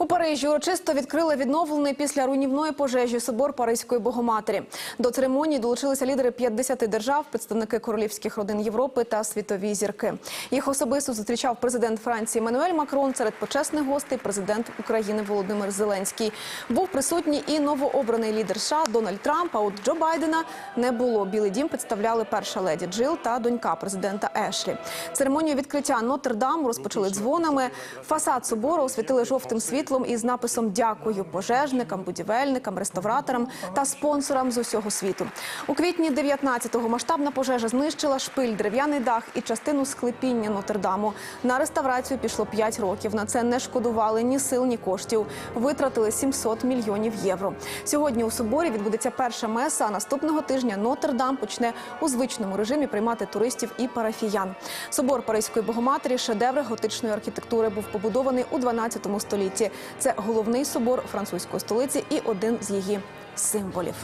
У Парижі урочисто відкрили відновлений після руйнівної пожежі собор Паризької Богоматері. До церемонії долучилися лідери 50 держав, представники королівських родин Європи та світові зірки. Їх особисто зустрічав президент Франції Мануель Макрон. Серед почесних гостей президент України Володимир Зеленський. Був присутній і новообраний лідер США Дональд Трамп. А от Джо Байдена не було. Білий дім представляли перша леді Джил та донька президента Ешлі. Церемонію відкриття Нотр-Даму розпочали дзвонами. Фасад собору освітили жовтим світлом із написом Дякую пожежникам, будівельникам, реставраторам та спонсорам з усього світу. У квітні 19-го масштабна пожежа знищила шпиль, дерев'яний дах і частину склепіння Нотр-Даму. На реставрацію пішло 5 років. На це не шкодували ні сил, ні коштів. Витратили 700 мільйонів євро. Сьогодні у соборі відбудеться перша меса. А наступного тижня Нотр-Дам почне у звичному режимі приймати туристів і парафіян. Собор Паризької Богоматері, шедевр готичної архітектури, був побудований у 12 столітті. Це головний собор французької столиці і один з її символів.